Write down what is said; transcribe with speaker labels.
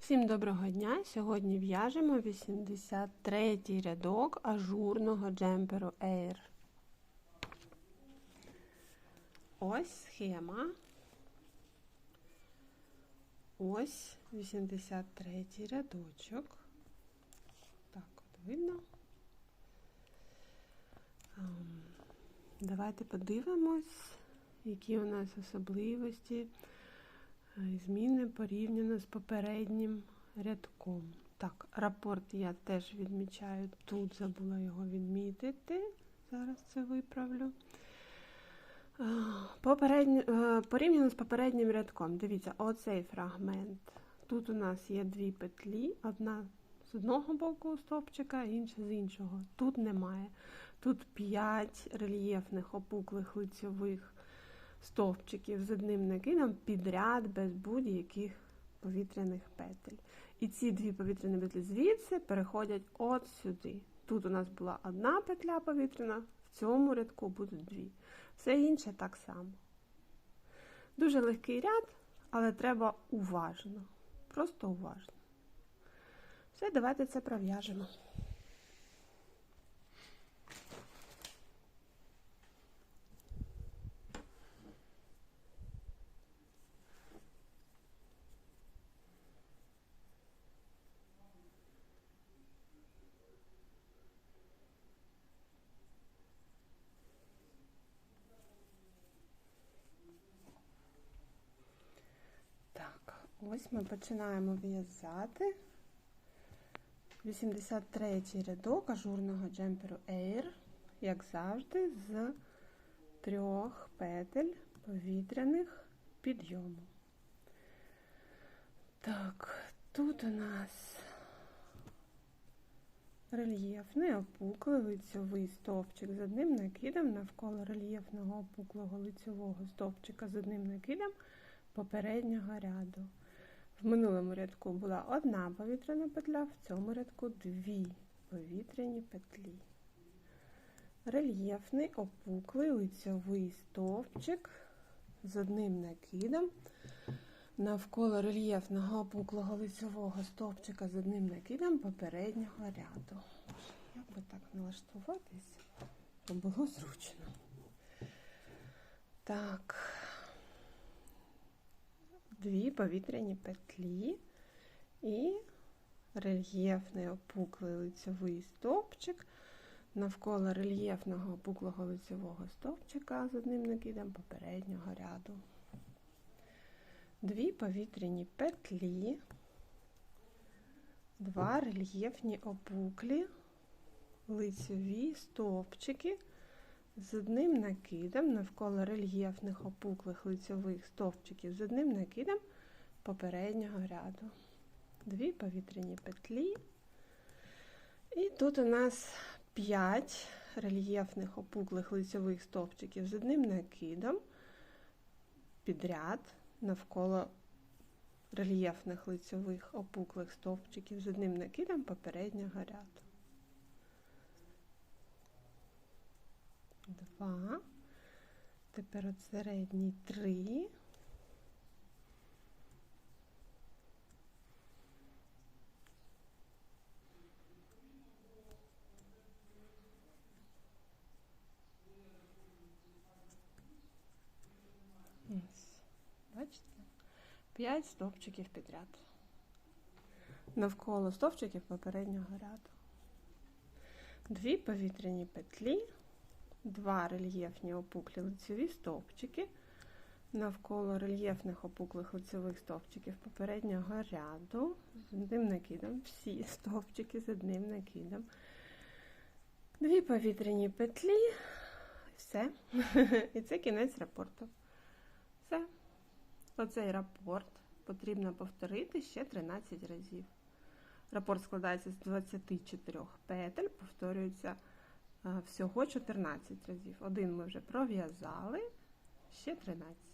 Speaker 1: Всім доброго дня! Сьогодні в'яжемо 83 рядок ажурного джемперу Air. Ось схема. Ось 83 рядочок. Так, от видно. Ем, Давайте подивимось, які у нас особливості зміни порівняно з попереднім рядком. Так, рапорт я теж відмічаю. Тут забула його відмітити. Зараз це виправлю. Попередньо, е, порівняно з попереднім рядком. Дивіться, оцей фрагмент. Тут у нас є дві петлі, одна з одного боку стовпчика, інша з іншого. Тут немає. Тут 5 рельєфних опуклих лицьових стовпчиків з одним накидом підряд без будь-яких повітряних петель. І ці дві повітряні петлі звідси переходять от сюди. Тут у нас була одна петля повітряна, в цьому рядку будуть дві. Все інше так само. Дуже легкий ряд, але треба уважно. Просто уважно. Все, давайте це пров'яжемо. Так, ось ми починаємо в'язати 83 рядок ажурного джемперу Air, як завжди, з трьох петель повітряних підйому. Так, тут у нас рельєфний опуклий лицьовий стовпчик з одним накидом навколо рельєфного опуклого лицьового стовпчика з одним накидом попереднього ряду. В минулому рядку була одна повітряна петля, в цьому рядку дві повітряні петлі. Рельєфний опуклий лицьовий стовпчик з одним накидом. Навколо рельєфного опуклого лицьового стовпчика з одним накидом попереднього ряду. Як би так налаштуватись, щоб було зручно. Так дві повітряні петлі і рельєфний опуклий лицьовий стовпчик навколо рельєфного опуклого лицьового стовпчика з одним накидом попереднього ряду. Дві повітряні петлі, два рельєфні опуклі лицьові стовпчики з одним накидом навколо рельєфних опуклих лицьових стовпчиків з одним накидом попереднього ряду. Дві повітряні петлі. І тут у нас 5 рельєфних опуклих лицьових стовпчиків з одним накидом підряд навколо рельєфних лицьових опуклих стовпчиків з одним накидом попереднього ряду. Два. Тепер от середній три. Ось. Бачите? П'ять стовпчиків підряд. Навколо стовпчиків попереднього ряду. Дві повітряні петлі два рельєфні опуклі лицеві стовпчики навколо рельєфних опуклих лицевих стовпчиків попереднього ряду з одним накидом, всі стовпчики з одним накидом, дві повітряні петлі, все. І це кінець рапорту. Все. Оцей рапорт потрібно повторити ще 13 разів. Рапорт складається з 24 петель, повторюється всього 14 разів. Один ми вже пров'язали, ще 13.